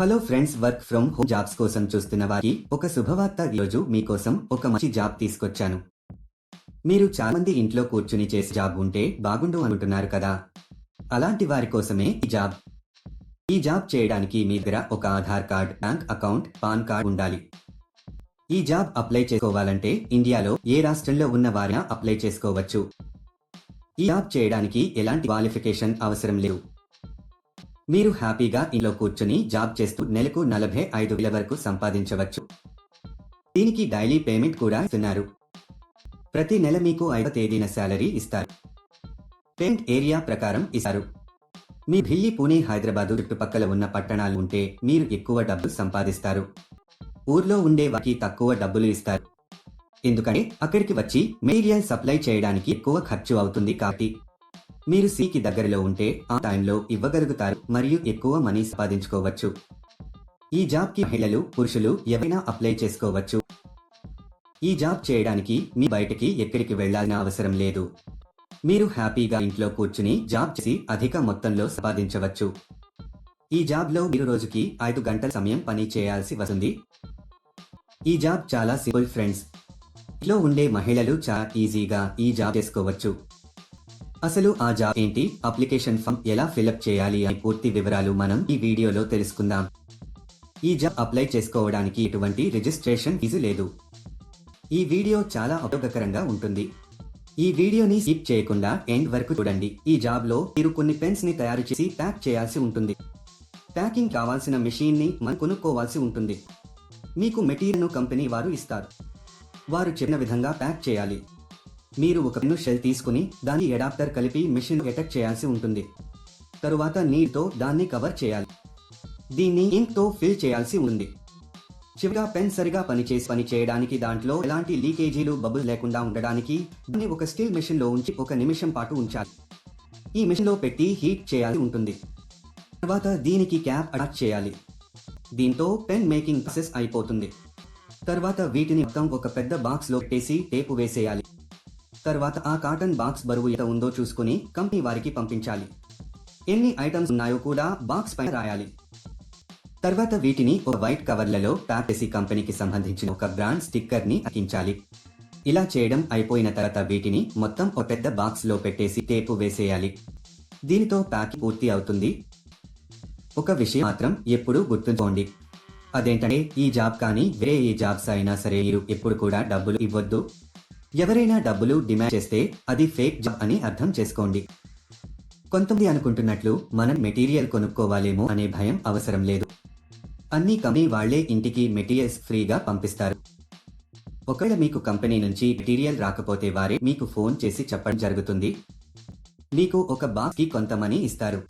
Hello friends work from home jobs కోసం చూస్తున్న వారికి ఒక శుభవార్త ఈరోజు మీకోసం ఒక మంచి జాబ్ తీసుకొచ్చాను. మీరు చాలా మంది ఇంట్లో కూర్చుని చేసే జాబ్ ఉంటే బాగుండు అనుకుంటున్నారు కదా? అలాంటి వారి కోసమే ఈ జాబ్. ఈ జాబ్ చేయడానికి మీ దగ్గర ఒక Aadhaar card bank account PAN card ఉండాలి. ఈ జాబ్ అప్లై చేసుకోవాలంటే ఇండియాలో ఏ రాష్ట్రంలో ఉన్న వారైనా అప్లై చేసుకోవచ్చు. ఈ జాబ్ చేయడానికి ఎలాంటి క్వాలిఫికేషన్ అవసరం లేవు మీరు హ్యాపీగా ఇంట్లో కూర్చుని జాబ్ చేస్తూ నెలకు నలభై ఐదు వేల వరకు సంపాదించవచ్చు. దీనికి డైలీ పేమెంట్ కూడా ఇస్తున్నారు. ప్రతి నెల మీకు ఐదో తేదీన శాలరీ ఇస్తారు. పేమెంట్ ఏరియా ప్రకారం ఇస్తారు. మీ ఢిల్లీ పూణే హైదరాబాదు చుట్టుపక్కల ఉన్న పట్టణాలు ఉంటే మీరు ఎక్కువ డబ్బులు సంపాదిస్తారు. ఊర్లో ఉండే వారికి తక్కువ డబ్బులు ఇస్తారు. ఎందుకంటే అక్కడికి వచ్చి మెటీరియల్ సప్లై చేయడానికి ఎక్కువ ఖర్చు అవుతుంది కాబట్టి మీరు సికి దగ్గరలో ఉంటే ఆ టైంలో ఇవ్వగలుగుతారు మరియు ఎక్కువ మనీ సంపాదించుకోవచ్చు. ఈ జాబ్కి మహిళలు పురుషులు ఎవరైనా అప్లై చేసుకోవచ్చు. ఈ జాబ్ చేయడానికి మీ బయటకి ఎక్కడికి వెళ్ళాల్సిన అవసరం లేదు. మీరు హ్యాపీగా ఇంట్లో కూర్చుని జాబ్ చేసి అధిక మొత్తంలో సంపాదించవచ్చు. ఈ జాబ్లో మీరు రోజుకి ఐదు గంటల సమయం పని చేయాల్సి వస్తుంది. ఈ జాబ్ చాలా సింపుల్ ఫ్రెండ్స్. ఇంట్లో ఉండే మహిళలు చాలా ఈజీగా ఈ జాబ్ చేసుకోవచ్చు. అసలు ఆ జాబ్ ఏంటి? అప్లికేషన్ ఫామ్ ఎలా ఫిలప్ చేయాలి అని పూర్తి వివరాలు మనం ఈ వీడియోలో తెలుసుకుందాం. ఈ జాబ్ అప్లై చేసుకోవడానికి ఎటువంటి రిజిస్ట్రేషన్ ఫీజు లేదు. ఈ వీడియో చాలా ఉపయోగకరంగా ఉంటుంది. ఈ వీడియోని స్కిప్ చేయకుండా ఎండ్ వరకు చూడండి. ఈ జాబ్లో మీరు కొన్ని పెన్స్ని తయారు చేసి ప్యాక్ చేయాల్సి ఉంటుంది. ప్యాకింగ్ కావాల్సిన మెషిన్ని మనం కొనుక్కోవాల్సి ఉంటుంది. మీకు మెటీరియల్ను కంపెనీ వారు ఇస్తారు. వారు చెప్పిన విధంగా ప్యాక్ చేయాలి. మీరు ఒక పెన్ను షెల్ తీసుకుని దాని అడాప్టర్ కలిపి మిషన్ అటాక్ చేయాల్సి ఉంటుంది. తరువాత నీటితో దాన్ని కవర్ చేయాలి. దీన్ని ఇంక్తో ఫిల్ చేయాల్సి ఉంది చివరిగా పెన్ సరిగా పనిచేసి పని చేయడానికి దాంట్లో ఎలాంటి లీకేజీలు బబుల్ లేకుండా ఉండడానికి దాన్ని ఒక స్టీల్ మెషిన్లో ఉంచి ఒక నిమిషం పాటు ఉంచాలి. ఈ మెషిన్లో పెట్టి హీట్ చేయాలి ఉంటుంది. తర్వాత దీనికి క్యాప్ అటాచ్ చేయాలి. దీంతో పెన్ మేకింగ్ ప్రాసెస్ అయిపోతుంది. తర్వాత వీటిని మొత్తం ఒక పెద్ద బాక్స్లో పెట్టేసి టేపు వేసేయాలి. తర్వాత ఆ కాటన్ బాక్స్ బరువు ఎంత ఉందో చూసుకుని కంపెనీ వారికి పంపించాలి. ఎన్ని ఐటమ్స్ ఉన్నాయో కూడా బాక్స్ పైన రాయాలి. తర్వాత వీటిని ఒక వైట్ కవర్లలో ప్యాక్ చేసి కంపెనీకి సంబంధించిన ఒక బ్రాండ్ స్టిక్కర్ని అతికించాలి. ఇలా చేయడం అయిపోయిన తర్వాత వీటిని మొత్తం ఒక పెద్ద బాక్స్లో పెట్టేసి టేపు వేసేయాలి. దీనితో ప్యాక్ పూర్తి అవుతుంది. ఒక విషయం మాత్రం ఎప్పుడూ గుర్తుంచుకోండి. అదేంటంటే ఈ జాబ్ కానీ వేరే ఏ జాబ్స్ అయినా సరే మీరు ఎప్పుడు కూడా డబ్బులు ఇవ్వద్దు. ఎవరైనా డబ్బులు డిమాండ్ చేస్తే అది ఫేక్ జాబ్ అని అర్థం చేసుకోండి. కొంతమంది అనుకుంటున్నట్లు మనం మెటీరియల్ కొనుక్కోవాలేమో అనే భయం అవసరం లేదు. అన్ని కంపెనీ వాళ్ళే ఇంటికి మెటీరియల్స్ ఫ్రీగా పంపిస్తారు. ఒకవేళ మీకు కంపెనీ నుంచి మెటీరియల్ రాకపోతే వారే మీకు ఫోన్ చేసి చెప్పడం జరుగుతుంది. మీకు ఒక బాక్స్కి కొంత మనీ ఇస్తారు.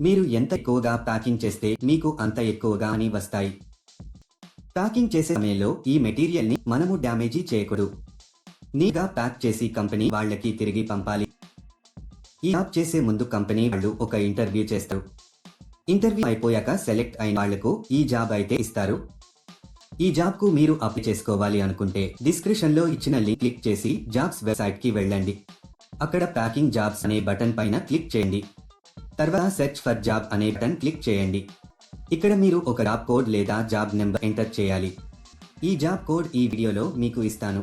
మీరు ఎంత ఎక్కువగా ప్యాకింగ్ చేస్తే మీకు అంత ఎక్కువగా అని వస్తాయి. ప్యాకింగ్ చేసే సమయంలో ఈ మెటీరియల్ని మనము డ్యామేజీ చేయకూడదు. నీగా ప్యాక్ చేసి కంపెనీ వాళ్ళకి తిరిగి పంపాలి. ఈ యాప్ చేసే ముందు కంపెనీ వాళ్ళు ఒక ఇంటర్వ్యూ చేస్తారు. ఇంటర్వ్యూ అయిపోయాక సెలెక్ట్ అయిన వాళ్ళకు ఈ జాబ్ అయితే ఇస్తారు. ఈ జాబ్కు మీరు అప్లై చేసుకోవాలి అనుకుంటే డిస్క్రిప్షన్లో ఇచ్చిన లింక్ క్లిక్ చేసి జాబ్స్ వెబ్సైట్కి వెళ్ళండి. అక్కడ ప్యాకింగ్ జాబ్స్ అనే బటన్ పైన క్లిక్ చేయండి. తర్వాత సెర్చ్ ఫర్ జాబ్ అనే బటన్ క్లిక్ చేయండి. ఇక్కడ మీరు ఒక జాబ్ కోడ్ లేదా జాబ్ నెంబర్ ఎంటర్ చేయాలి. ఈ జాబ్ కోడ్ ఈ వీడియోలో మీకు ఇస్తాను.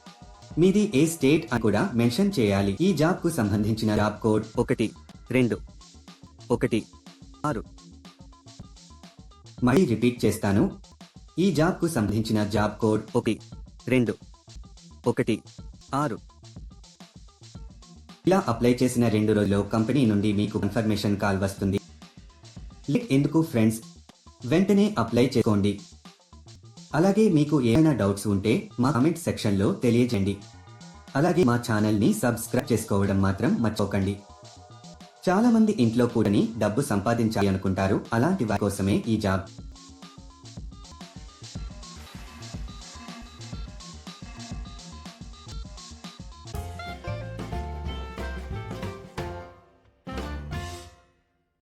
మీది ఏ స్టేట్ అని కూడా మెన్షన్ చేయాలి. ఈ జాబ్కు సంబంధించిన జాబ్ కోడ్ ఒకటి రెండు ఒకటి ఆరు. మళ్ళీ రిపీట్ చేస్తాను. ఈ జాబ్కు సంబంధించిన జాబ్ కోడ్ ఒకటి రెండు ఒకటి ఆరు. ఇలా అప్లై చేసిన రెండు రోజుల్లో కంపెనీ నుండి మీకు కన్ఫర్మేషన్ కాల్ వస్తుంది. ఎందుకు ఫ్రెండ్స్? వెంటనే అప్లై చేసుకోండి. అలాగే మీకు ఏమైనా డౌట్స్ ఉంటే మా కామెంట్ సెక్షన్లో తెలియజేయండి. అలాగే మా ఛానల్ని సబ్స్క్రైబ్ చేసుకోవడం మాత్రం మర్చిపోకండి. చాలా మంది ఇంట్లో కూడని డబ్బు సంపాదించాలి అనుకుంటారు అలాంటి వారి కోసమే ఈ జాబ్